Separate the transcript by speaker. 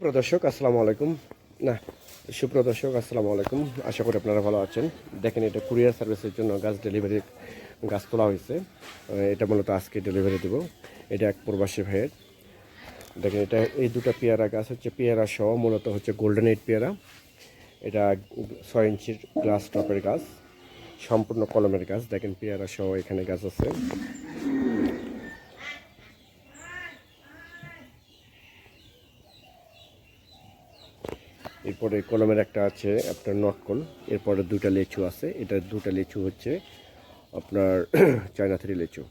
Speaker 1: প্রদর্শক আসসালামু আলাইকুম। না সুপ্রদর্শক আসসালামু আলাইকুম। আশা করি আপনারা ভালো আছেন। দেখেন, এটা কুরিয়ার সার্ভিসের জন্য গাছ ডেলিভারি, গাছ তোলা হয়েছে। এটা মূলত আজকে ডেলিভারি দেব। এটা এক প্রবাসী ভাইয়ের। দেখেন, এটা, এই দুটো পেয়ারা গাছ হচ্ছে পেয়ারা সহ, মূলত হচ্ছে গোল্ডেন এইট পেয়ারা। এটা ছয় ইঞ্চির গ্লাস টপের গাছ। সম্পূর্ণ কলমের গাছ। দেখেন, পেয়ারা সহ এখানে গাছ আছে। এরপরে কলমের একটা আছে, আপনার নটকল এরপরে দুটা লেচু আছে, এটা দুটা লেচু হচ্ছে আপনার চায়না থ্রি লেচু।